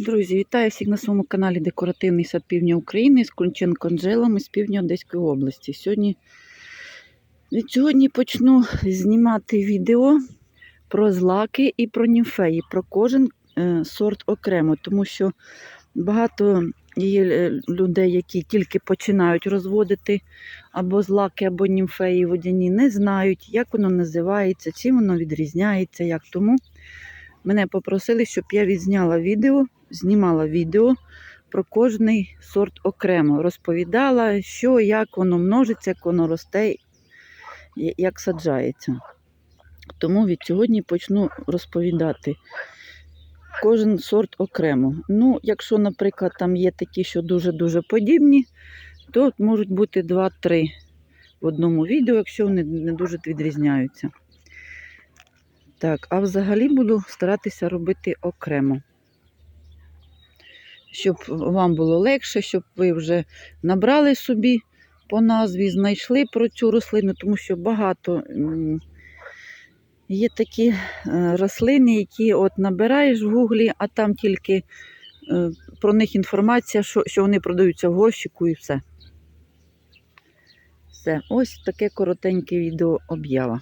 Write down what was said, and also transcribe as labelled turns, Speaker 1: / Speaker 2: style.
Speaker 1: Друзі, вітаю всіх на своєму каналі Декоративний сад Півдня України з Кунченко Анжелами з Півдня Одеської області. Сьогодні, сьогодні почну знімати відео про злаки і про німфеї, про кожен е, сорт окремо, тому що багато є е, людей, які тільки починають розводити або злаки, або німфеї водяні, не знають, як воно називається, чим воно відрізняється, як тому. Мене попросили, щоб я відзняла відео, знімала відео про кожний сорт окремо. Розповідала, що, як воно множиться, як воно росте, як саджається. Тому від сьогодні почну розповідати кожен сорт окремо. Ну, якщо, наприклад, там є такі, що дуже-дуже подібні, то можуть бути 2-3 в одному відео, якщо вони не дуже відрізняються. Так, а взагалі буду старатися робити окремо. Щоб вам було легше, щоб ви вже набрали собі по назві, знайшли про цю рослину, тому що багато є такі е, рослини, які от набираєш в гуглі, а там тільки е, про них інформація, що, вони продаються в горщику і все. Все, ось таке коротеньке відео об'ява.